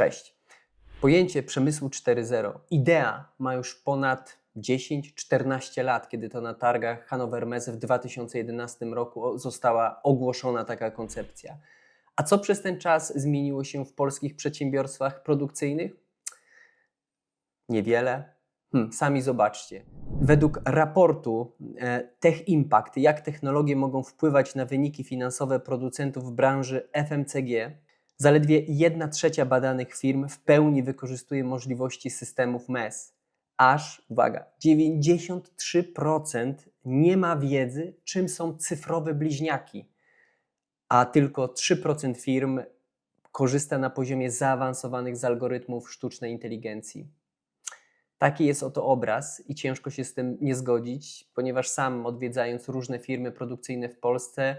Cześć. Pojęcie przemysłu 4.0, idea ma już ponad 10-14 lat, kiedy to na targach Hannover Messe w 2011 roku została ogłoszona taka koncepcja. A co przez ten czas zmieniło się w polskich przedsiębiorstwach produkcyjnych? Niewiele. Hmm, sami zobaczcie. Według raportu e, Tech Impact, jak technologie mogą wpływać na wyniki finansowe producentów branży FMCG, zaledwie 1 trzecia badanych firm w pełni wykorzystuje możliwości systemów MES. Aż, uwaga, 93% nie ma wiedzy, czym są cyfrowe bliźniaki, a tylko 3% firm korzysta na poziomie zaawansowanych z algorytmów sztucznej inteligencji. Taki jest oto obraz i ciężko się z tym nie zgodzić, ponieważ sam odwiedzając różne firmy produkcyjne w Polsce,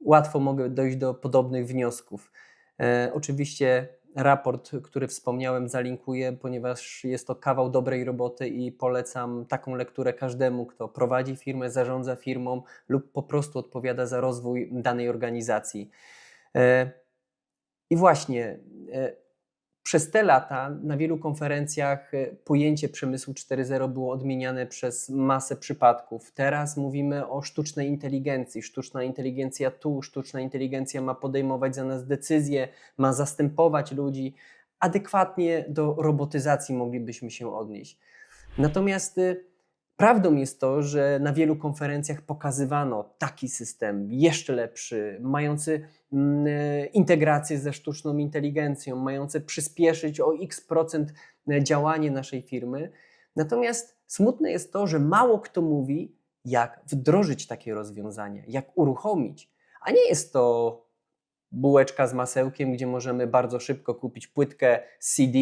łatwo mogę dojść do podobnych wniosków. E, oczywiście raport, który wspomniałem, zalinkuję, ponieważ jest to kawał dobrej roboty i polecam taką lekturę każdemu, kto prowadzi firmę, zarządza firmą lub po prostu odpowiada za rozwój danej organizacji. E, I właśnie e, przez te lata na wielu konferencjach e, pojęcie przemysłu 4.0 było odmieniane przez masę przypadków. Teraz mówimy o sztucznej inteligencji. Sztuczna inteligencja tu, sztuczna inteligencja ma podejmować za nas decyzje, ma zastępować ludzi. Adekwatnie do robotyzacji moglibyśmy się odnieść. Natomiast y, prawdą jest to, że na wielu konferencjach pokazywano taki system jeszcze lepszy, mający mm, e, integrację ze sztuczną inteligencją, mający przyspieszyć o x procent e, działanie naszej firmy. Natomiast smutne jest to, że mało kto mówi, jak wdrożyć takie rozwiązania, jak uruchomić. A nie jest to bułeczka z masełkiem, gdzie możemy bardzo szybko kupić płytkę CD,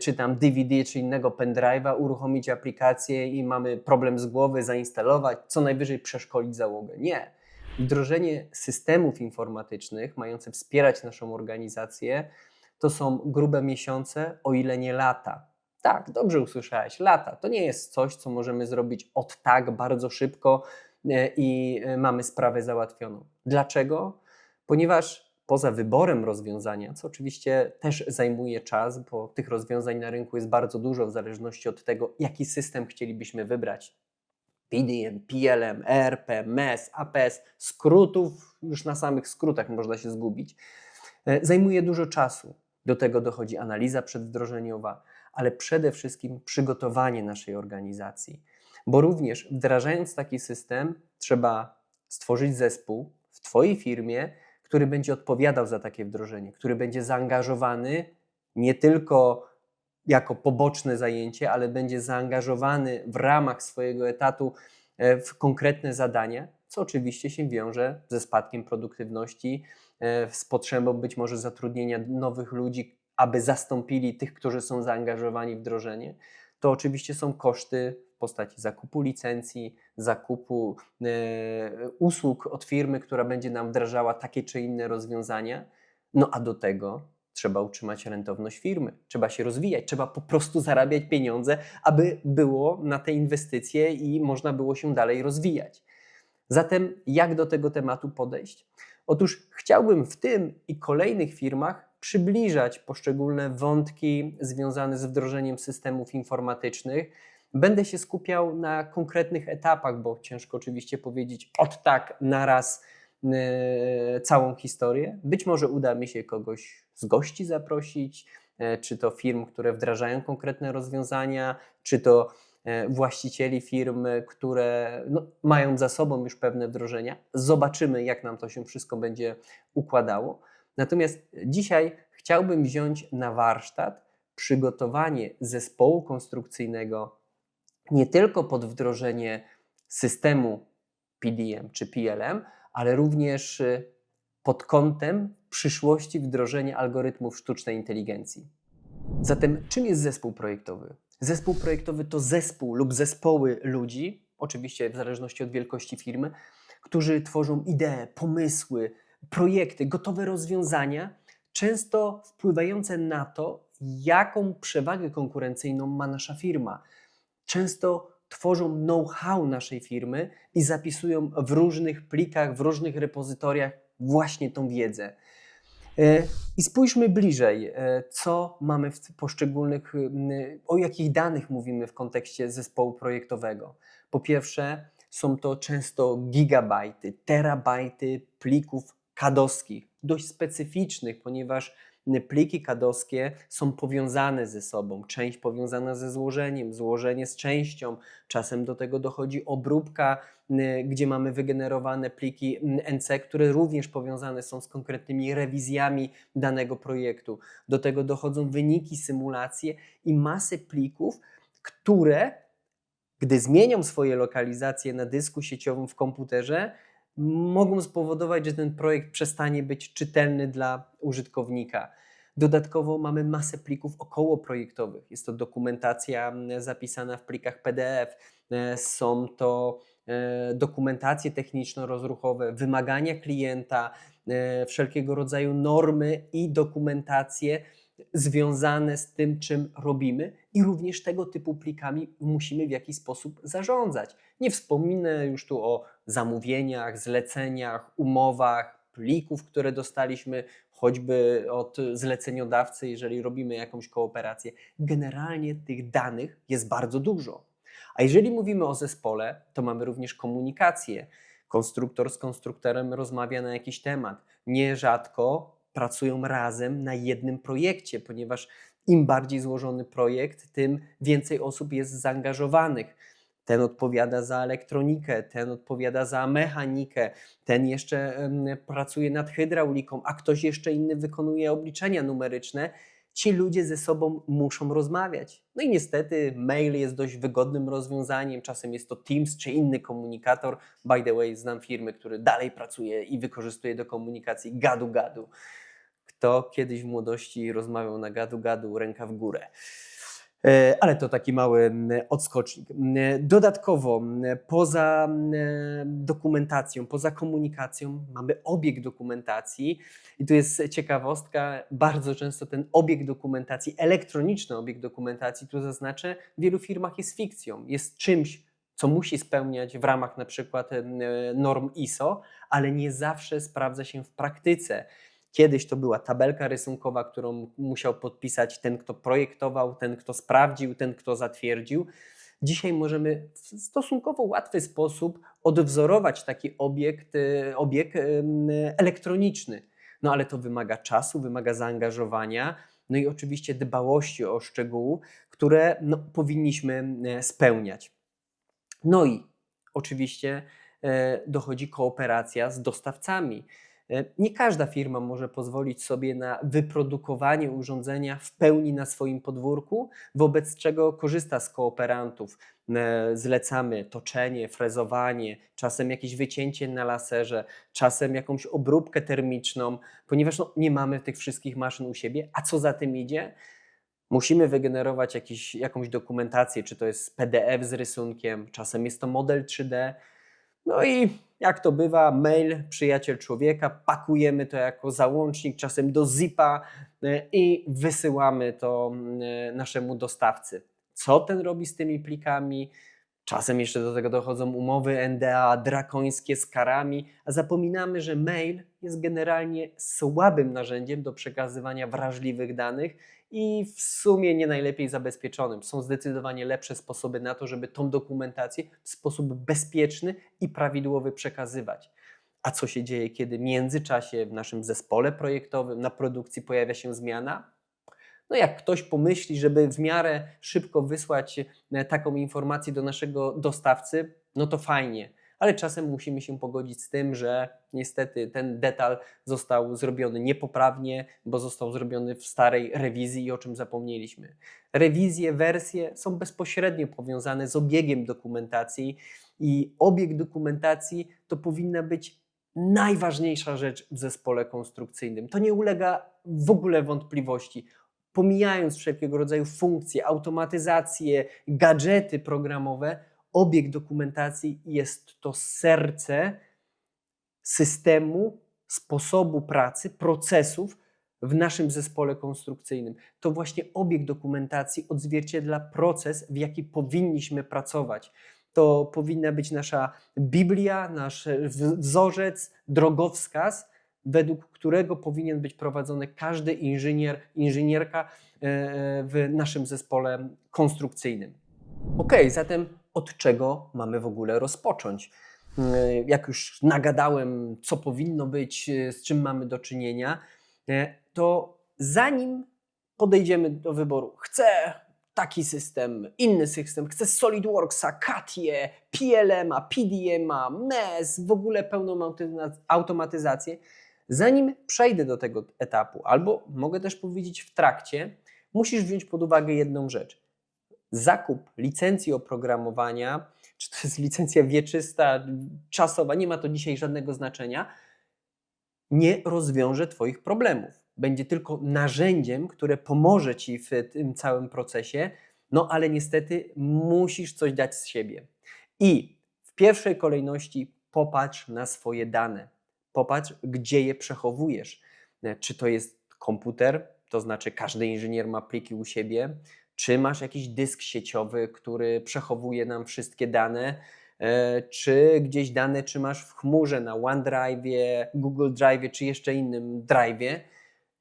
czy tam DVD, czy innego pendrive'a, uruchomić aplikację i mamy problem z głowy, zainstalować, co najwyżej przeszkolić załogę. Nie. Wdrożenie systemów informatycznych mające wspierać naszą organizację to są grube miesiące, o ile nie lata. Tak, dobrze usłyszałeś, lata. To nie jest coś, co możemy zrobić od tak bardzo szybko e, i e, mamy sprawę załatwioną. Dlaczego? Ponieważ poza wyborem rozwiązania, co oczywiście też zajmuje czas, bo tych rozwiązań na rynku jest bardzo dużo w zależności od tego, jaki system chcielibyśmy wybrać. PDM, PLM, ERP, MES, APS, skrótów, już na samych skrótach można się zgubić. E, Zajmuje dużo czasu. Do tego dochodzi analiza przedwdrożeniowa, ale przede wszystkim przygotowanie naszej organizacji. Bo również wdrażając taki system, trzeba stworzyć zespół w Twojej firmie, który będzie odpowiadał za takie wdrożenie, który będzie zaangażowany nie tylko jako poboczne zajęcie, ale będzie zaangażowany w ramach swojego etatu e, w konkretne zadania, co oczywiście się wiąże ze spadkiem produktywności, e, z potrzebą być może zatrudnienia nowych ludzi, aby zastąpili tych, którzy są zaangażowani w wdrożenie. To oczywiście są koszty w postaci zakupu licencji, zakupu e, usług od firmy, która będzie nam wdrażała takie czy inne rozwiązania. No a do tego trzeba utrzymać rentowność firmy, trzeba się rozwijać, trzeba po prostu zarabiać pieniądze, aby było na te inwestycje i można było się dalej rozwijać. Zatem, jak do tego tematu podejść? Otóż chciałbym w tym i kolejnych firmach przybliżać poszczególne wątki związane z wdrożeniem systemów informatycznych. Będę się skupiał na konkretnych etapach, bo ciężko oczywiście powiedzieć od tak na raz e, całą historię. Być może uda mi się kogoś z gości zaprosić, e, czy to firm, które wdrażają konkretne rozwiązania, czy to e, właścicieli firm, które no, mają za sobą już pewne wdrożenia. Zobaczymy, jak nam to się wszystko będzie układało. Natomiast dzisiaj chciałbym wziąć na warsztat przygotowanie zespołu konstrukcyjnego nie tylko pod wdrożenie systemu PDM czy PLM, ale również y, pod kątem przyszłości wdrożenia algorytmów sztucznej inteligencji. Zatem, czym jest zespół projektowy? Zespół projektowy to zespół lub zespoły ludzi, oczywiście w zależności od wielkości firmy, którzy tworzą idee, pomysły, projekty, gotowe rozwiązania, często wpływające na to, jaką przewagę konkurencyjną ma nasza firma. Często tworzą know-how naszej firmy i zapisują w różnych plikach, w różnych repozytoriach właśnie tą wiedzę. E, I spójrzmy bliżej, e, co mamy w poszczególnych, o jakich danych mówimy w kontekście zespołu projektowego. Po pierwsze, są to często gigabajty, terabajty plików kadowskich, dość specyficznych, ponieważ pliki kadowskie są powiązane ze sobą. Część powiązana ze złożeniem, złożenie z częścią. Czasem do tego dochodzi obróbka, y, gdzie mamy wygenerowane pliki mm, NC, które również powiązane są z konkretnymi rewizjami danego projektu. Do tego dochodzą wyniki, symulacje i masy plików, które, gdy zmienią swoje lokalizacje na dysku sieciowym w komputerze, mogą spowodować, że ten projekt przestanie być czytelny dla użytkownika. Dodatkowo mamy masę plików okołoprojektowych. Jest to dokumentacja zapisana w plikach PDF, e, są to e, dokumentacje techniczno-rozruchowe, wymagania klienta, e, wszelkiego rodzaju normy i dokumentacje związane z tym, czym robimy, i również tego typu plikami musimy w jakiś sposób zarządzać. Nie wspominę już tu o zamówieniach, zleceniach, umowach, plików, które dostaliśmy choćby od zleceniodawcy, jeżeli robimy jakąś kooperację. Generalnie tych danych jest bardzo dużo. A jeżeli mówimy o zespole, to mamy również komunikację. Konstruktor z konstruktorem rozmawia na jakiś temat. Nierzadko pracują razem na jednym projekcie, ponieważ im bardziej złożony projekt, tym więcej osób jest zaangażowanych. Ten odpowiada za elektronikę, ten odpowiada za mechanikę, ten jeszcze pracuje nad hydrauliką, a ktoś jeszcze inny wykonuje obliczenia numeryczne. Ci ludzie ze sobą muszą rozmawiać. No i niestety mail jest dość wygodnym rozwiązaniem. Czasem jest to Teams czy inny komunikator. By the way, znam firmy, które dalej pracuje i wykorzystuje do komunikacji gadu-gadu. Kto kiedyś w młodości rozmawiał na gadu-gadu, ręka w górę. E, Ale to taki mały odskocznik. Dodatkowo, poza dokumentacją, poza komunikacją, mamy obieg dokumentacji. I tu jest ciekawostka, bardzo często ten obieg dokumentacji, elektroniczny obieg dokumentacji, tu zaznaczę, w wielu firmach jest fikcją, jest czymś, co musi spełniać w ramach na przykład norm ISO, ale nie zawsze sprawdza się w praktyce. Kiedyś to była tabelka rysunkowa, którą musiał podpisać ten, kto projektował, ten, kto sprawdził, ten, kto zatwierdził. Dzisiaj możemy w stosunkowo łatwy sposób odwzorować taki obiekt, e, obieg elektroniczny. No ale to wymaga czasu, wymaga zaangażowania, no i oczywiście dbałości o szczegóły, które no, powinniśmy e, spełniać. No i oczywiście e, dochodzi kooperacja z dostawcami. E, Nie każda firma może pozwolić sobie na wyprodukowanie urządzenia w pełni na swoim podwórku, wobec czego korzysta z kooperantów. E, Zlecamy toczenie, frezowanie, czasem jakieś wycięcie na laserze, czasem jakąś obróbkę termiczną, ponieważ no, nie mamy tych wszystkich maszyn u siebie. A co za tym idzie? Musimy wygenerować jakiś, jakąś dokumentację, czy to jest PDF z rysunkiem, czasem jest to model 3D. No i jak to bywa, mail, przyjaciel człowieka, pakujemy to jako załącznik, czasem do zipa e, i wysyłamy to e, naszemu dostawcy. Co ten robi z tymi plikami? Czasem jeszcze do tego dochodzą umowy NDA drakońskie z karami, a zapominamy, że mail jest generalnie słabym narzędziem do przekazywania wrażliwych danych i w sumie nie najlepiej zabezpieczonym. Są zdecydowanie lepsze sposoby na to, żeby tą dokumentację w sposób bezpieczny i prawidłowy przekazywać. A co się dzieje, kiedy w międzyczasie w naszym zespole projektowym na produkcji pojawia się zmiana? No jak ktoś pomyśli, żeby w miarę szybko wysłać e, taką informację do naszego dostawcy, no to fajnie, ale czasem musimy się pogodzić z tym, że niestety ten detal został zrobiony niepoprawnie, bo został zrobiony w starej rewizji i o czym zapomnieliśmy. Rewizje, wersje są bezpośrednio powiązane z obiegiem dokumentacji i obieg dokumentacji to powinna być najważniejsza rzecz w zespole konstrukcyjnym. To nie ulega w ogóle wątpliwości pomijając wszelkiego rodzaju funkcje, automatyzacje, gadżety programowe, obieg dokumentacji jest to serce systemu, sposobu pracy, procesów w naszym zespole konstrukcyjnym. To właśnie obieg dokumentacji odzwierciedla proces, w jaki powinniśmy pracować. To powinna być nasza Biblia, nasz wzorzec, drogowskaz według którego powinien być prowadzony każdy inżynier, inżynierka e, w naszym zespole konstrukcyjnym. Ok, zatem od czego mamy w ogóle rozpocząć? E, Jak już nagadałem, co powinno być, e, z czym mamy do czynienia, e, to zanim podejdziemy do wyboru, chcę taki system, inny system, chcę SolidWorksa, CATIE, PLM-a, PDM-a, MES, w ogóle pełną automatyzację. Zanim przejdę do tego etapu, albo mogę też powiedzieć w trakcie, musisz wziąć pod uwagę jedną rzecz. Zakup licencji oprogramowania, czy to jest licencja wieczysta, czasowa, nie ma to dzisiaj żadnego znaczenia, nie rozwiąże Twoich problemów. Będzie tylko narzędziem, które pomoże Ci w tym całym procesie, no ale niestety musisz coś dać z siebie. I w pierwszej kolejności popatrz na swoje dane. Popatrz, gdzie je przechowujesz. E, Czy to jest komputer, to znaczy każdy inżynier ma pliki u siebie, czy masz jakiś dysk sieciowy, który przechowuje nam wszystkie dane, E, czy gdzieś dane trzymasz w chmurze na OneDrive, Google Drive, czy jeszcze innym drive'ie,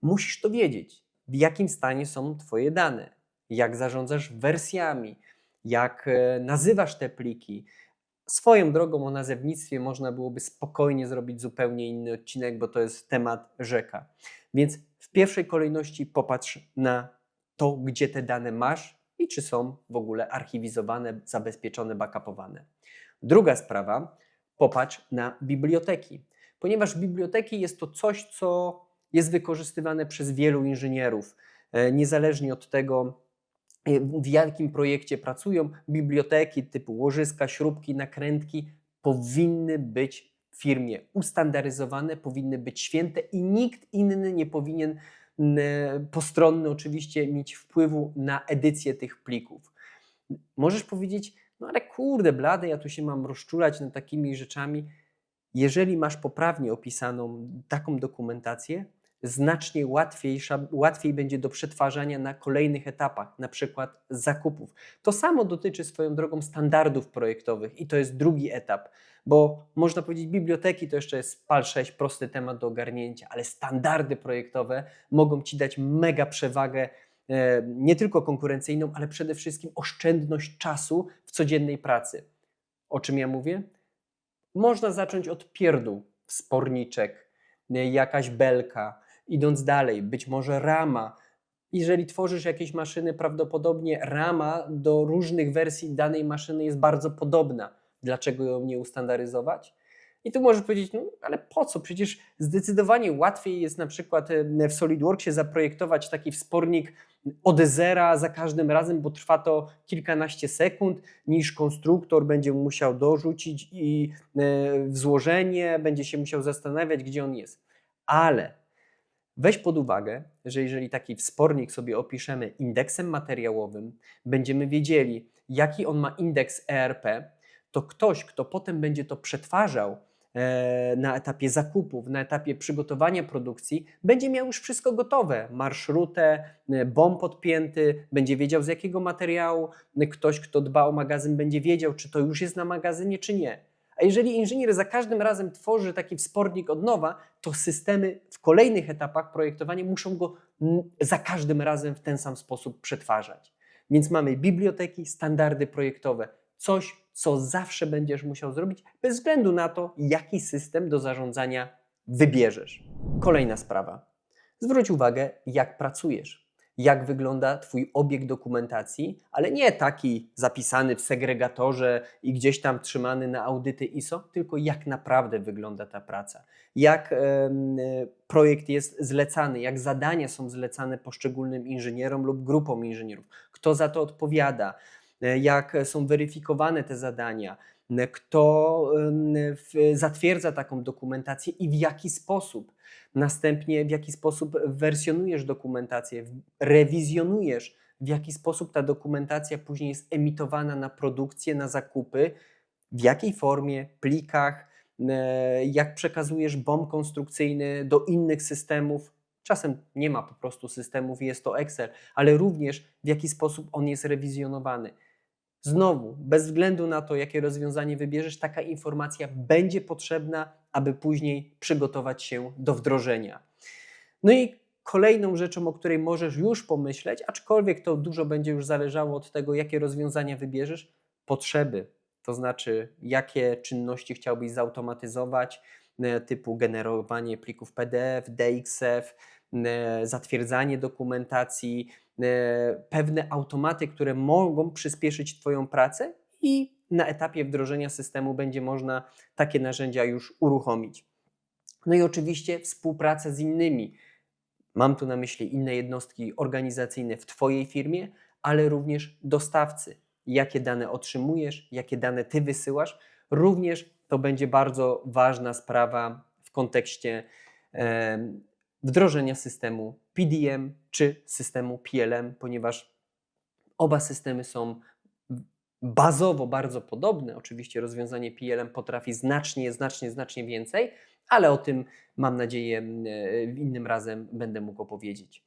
musisz to wiedzieć, w jakim stanie są Twoje dane, jak zarządzasz wersjami, jak e, nazywasz te pliki. Swoją drogą o nazewnictwie można byłoby spokojnie zrobić zupełnie inny odcinek, bo to jest temat rzeka. Więc w pierwszej kolejności popatrz na to, gdzie te dane masz i czy są w ogóle archiwizowane, zabezpieczone, backupowane. Druga sprawa, popatrz na biblioteki, ponieważ biblioteki jest to coś, co jest wykorzystywane przez wielu inżynierów, e, niezależnie od tego, e, w jakim projekcie pracują. Biblioteki typu łożyska, śrubki, nakrętki powinny być w firmie ustandaryzowane, powinny być święte i nikt inny nie powinien postronny oczywiście mieć wpływu na edycję tych plików. Możesz powiedzieć, no ale kurde, blady, ja tu się mam rozczulać nad takimi rzeczami. Jeżeli masz poprawnie opisaną taką dokumentację, znacznie łatwiejsza, łatwiej będzie do przetwarzania na kolejnych etapach, na przykład zakupów. To samo dotyczy swoją drogą standardów projektowych i to jest drugi etap, bo można powiedzieć, biblioteki to jeszcze jest PAL 6, prosty temat do ogarnięcia, ale standardy projektowe mogą Ci dać mega przewagę e, nie tylko konkurencyjną, ale przede wszystkim oszczędność czasu w codziennej pracy. O czym ja mówię? Można zacząć od pierdół, sporniczek, e, jakaś belka, idąc dalej, być może rama. Jeżeli tworzysz jakieś maszyny, prawdopodobnie rama do różnych wersji danej maszyny jest bardzo podobna. Dlaczego ją nie ustandaryzować? I tu możesz powiedzieć, no ale po co? Przecież zdecydowanie łatwiej jest na przykład w SolidWorksie zaprojektować taki wspornik od zera za każdym razem, bo trwa to kilkanaście sekund, niż konstruktor będzie musiał dorzucić i e, w złożenie, będzie się musiał zastanawiać, gdzie on jest. Ale weź pod uwagę, że jeżeli taki wspornik sobie opiszemy indeksem materiałowym, będziemy wiedzieli, jaki on ma indeks ERP, to ktoś, kto potem będzie to przetwarzał e, na etapie zakupów, na etapie przygotowania produkcji, będzie miał już wszystko gotowe. Marszrutę, e, bomb podpięty, będzie wiedział z jakiego materiału. Ktoś, kto dba o magazyn, będzie wiedział, czy to już jest na magazynie, czy nie. A jeżeli inżynier za każdym razem tworzy taki wspornik od nowa, to systemy w kolejnych etapach projektowania muszą go za każdym razem w ten sam sposób przetwarzać. Więc mamy biblioteki, standardy projektowe, coś, co zawsze będziesz musiał zrobić, bez względu na to, jaki system do zarządzania wybierzesz. Kolejna sprawa. Zwróć uwagę, jak pracujesz, jak wygląda Twój obieg dokumentacji, ale nie taki zapisany w segregatorze i gdzieś tam trzymany na audyty ISO, tylko jak naprawdę wygląda ta praca, jak e, projekt jest zlecany, jak zadania są zlecane poszczególnym inżynierom lub grupom inżynierów, kto za to odpowiada, e, jak są weryfikowane te zadania, kto zatwierdza taką dokumentację i w jaki sposób. Następnie w jaki sposób wersjonujesz dokumentację, rewizjonujesz, w jaki sposób ta dokumentacja później jest emitowana na produkcję, na zakupy, w jakiej formie, plikach, jak przekazujesz bomb konstrukcyjny do innych systemów. Czasem nie ma po prostu systemów jest to Excel, ale również w jaki sposób on jest rewizjonowany. Znowu, bez względu na to, jakie rozwiązanie wybierzesz, taka informacja będzie potrzebna, aby później przygotować się do wdrożenia. No i kolejną rzeczą, o której możesz już pomyśleć, aczkolwiek to dużo będzie już zależało od tego, jakie rozwiązania wybierzesz, potrzeby. To znaczy, jakie czynności chciałbyś zautomatyzować, e, typu generowanie plików PDF, DXF, zatwierdzanie dokumentacji, pewne automaty, które mogą przyspieszyć Twoją pracę i na etapie wdrożenia systemu będzie można takie narzędzia już uruchomić. No i oczywiście współpracę z innymi. Mam tu na myśli inne jednostki organizacyjne w Twojej firmie, ale również dostawcy. Jakie dane otrzymujesz, jakie dane Ty wysyłasz, również to będzie bardzo ważna sprawa w kontekście wdrożenia systemu PDM czy systemu PLM, ponieważ oba systemy są bazowo bardzo podobne. Oczywiście rozwiązanie PLM potrafi znacznie, znacznie, znacznie więcej, ale o tym mam nadzieję e, innym razem będę mógł opowiedzieć.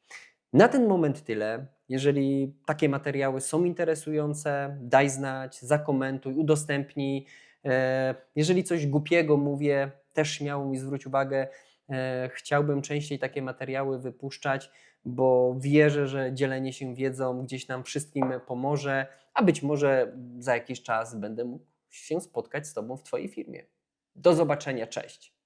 Na ten moment tyle. Jeżeli takie materiały są interesujące, daj znać, zakomentuj, udostępnij. E, Jeżeli coś głupiego mówię, też śmiało mi zwróć uwagę. E, Chciałbym częściej takie materiały wypuszczać, bo wierzę, że dzielenie się wiedzą gdzieś nam wszystkim pomoże, a być może za jakiś czas będę mógł się spotkać z Tobą w Twojej firmie. Do zobaczenia, cześć.